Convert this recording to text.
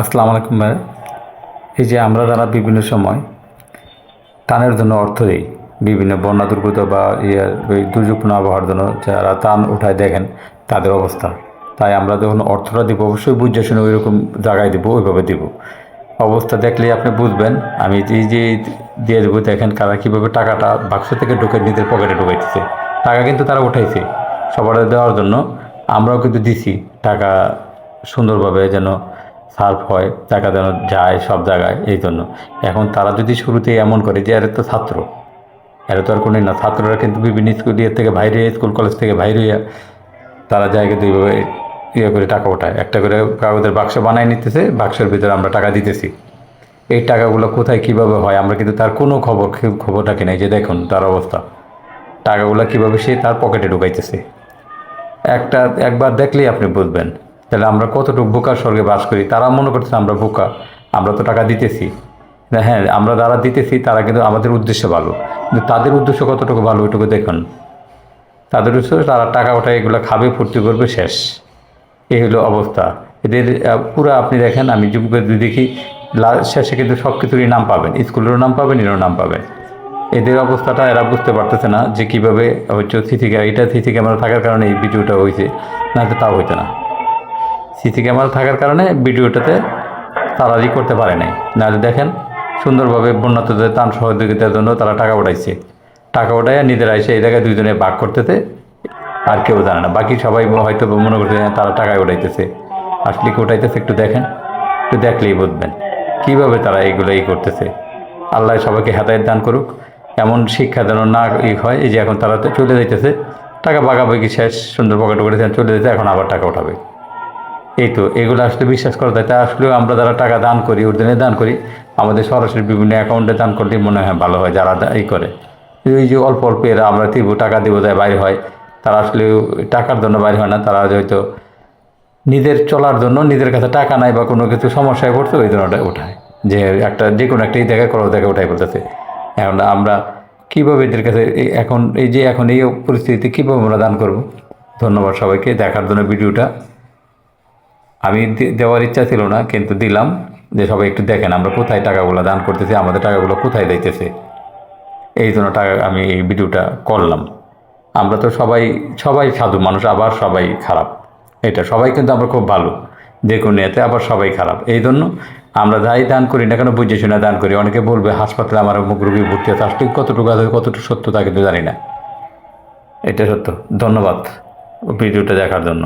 আসসালামু আলাইকুম ভাই। এই যে আমরা যারা বিভিন্ন সময় টানের জন্য অর্থ দিই, বিভিন্ন বন্যা দুর্গত বা ইয়ে ওই দুর্যোগপূর্ণ আবহাওয়ার জন্য যারা টান উঠায় দেখেন তাদের অবস্থা। তাই আমরা যখন অর্থটা দিব, অবশ্যই বুঝে শুনে ওই রকম জায়গায় দিব, ওইভাবে দিব। অবস্থা দেখলেই আপনি বুঝবেন। আমি এই যে দিয়ে দেবো, দেখেন কারা কীভাবে টাকাটা বাক্স থেকে ঢুকে নিজের পকেটে ঢুকাইতেছে। টাকা কিন্তু তারা উঠাইছে। সবার দেওয়ার জন্য আমরাও কিন্তু দিছি। টাকা সুন্দরভাবে যেন সার্ভ হয়, টাকা যেন যায় সব জায়গায়, এই জন্য। এখন তারা যদি শুরুতেই এমন করে যে এর তো ছাত্র, এর তো আর কোনো না, ছাত্ররা কিন্তু বিভিন্ন স্কুল ইয়ে থেকে বাইরে, স্কুল কলেজ থেকে বাইরে তারা জায়গা দুইভাবে ইয়ে করে টাকা ওঠায়। একটা করে কাগজের বাক্স বানায় নিতেছে, বাক্সের ভিতরে আমরা টাকা দিতেছি। এই টাকাগুলো কোথায় কীভাবে হয়, আমরা কিন্তু তার কোনো খবর খবর রাখি নাই যে দেখুন তার অবস্থা। টাকাগুলো কীভাবে সে তার পকেটে ঢুকাইতেছে। একটা, একবার দেখলেই আপনি বুঝবেন। তাহলে আমরা কতটুকু বোকার স্বর্গে বাস করি? তারা মনে করছে আমরা বোকা, আমরা তো টাকা দিতেছি। হ্যাঁ আমরা যারা দিতেছি তারা কিন্তু আমাদের উদ্দেশ্য ভালো। কিন্তু তাদের উদ্দেশ্য কতটুকু ভালো ওইটুকু দেখুন। তাদের উদ্দেশ্য তারা টাকা ওঠায় এগুলো খাবে, ফুর্তি করবে, শেষ। এই হলো অবস্থা। এদের পুরো আপনি দেখেন, আমি যদি দেখি শেষে কিন্তু সব কিছুরই নাম পাবেন। স্কুলেরও নাম পাবেন, এরও নাম পাবেন। এদের অবস্থাটা এরা বুঝতে পারতেছে না যে কীভাবে হচ্ছে সিসি এটা সিসি ক্যামেরা থাকার কারণে এই ভিডিওটা হয়েছে, না তো তাও হইতো না। সিসি ক্যামেরা থাকার কারণে ভিডিওটাতে তাড়াতাড়ি করতে পারে নাই। নাহলে দেখেন, সুন্দরভাবে বন্যাতদের ত্রাণ সহযোগিতার জন্য তারা টাকা উঠাইছে টাকা উঠায় নিজেরা এসে এই জায়গায় দুজনে ভাগ করতেছে, আর কেউ জানে না। বাকি সবাই হয়তো মনে করছে তারা টাকা উঠাইতেছে আসলে কি উঠাইতেছে একটু দেখেন, একটু দেখলেই বুঝবেন কীভাবে তারা এইগুলো এই করতেছে। আল্লাহ সবাইকে হেদায়ত দান করুক। এমন শিক্ষা যেন না ই হয়, এই যে এখন তারা চলে যাইতেছে, টাকা বাগাবাগি শেষ, সুন্দর পকেট করেছে চলে যেতে এখন আবার টাকা উঠাবে। এই তো, এগুলো আসলে বিশ্বাস করা যায়। তা আসলেও আমরা যারা টাকা দান করি ওর দান করি, আমাদের সরাসরি বিভিন্ন অ্যাকাউন্টে দান করলে মনে হয় ভালো হয়, যারা এই করে। এই যে অল্প অল্প এরা আমরা দিব টাকা দিব যায় বাইরে হয়, তারা আসলে টাকার জন্য বাইরে হয় না, তারা হয়তো নিজের চলার জন্য নিজের কাছে টাকা নাই বা কোনো কিছু সমস্যায় পড়ছে, ওই জন্য ওটা উঠায়। যে একটা, যে কোনো একটা এই জায়গায় করো জায়গায় উঠাই বলতেছে। এখন আমরা কীভাবে এদের কাছে এখন, এই যে এখন এই পরিস্থিতিতে কীভাবে আমরা দান করব? ধন্যবাদ সবাইকে, দেখার জন্য ভিডিওটা। আমি দেওয়ার ইচ্ছা ছিল না, কিন্তু দিলাম যে সবাই একটু দেখেন আমরা কোথায় টাকাগুলো দান করতেছি, আমাদের টাকাগুলো কোথায় দিতেছে। এই জন্য টাকা, আমি এই ভিডিওটা করলাম। আমরা তো সবাই সবাই সাধু মানুষ, আবার সবাই খারাপ। এটা সবাই কিন্তু আমরা খুব ভালো। যে কোনো এতে আবার সবাই খারাপ। এই জন্য আমরা যাই দান করি না কেন, বুঝে শুনে দান করি। অনেকে বলবে, হাসপাতালে আমার অমুক রোগী ভর্তি আছে, আসলে কতটুকু আছে, কতটুকু সত্য তা কিন্তু জানি না। এটা সত্য। ধন্যবাদ ভিডিওটা দেখার জন্য।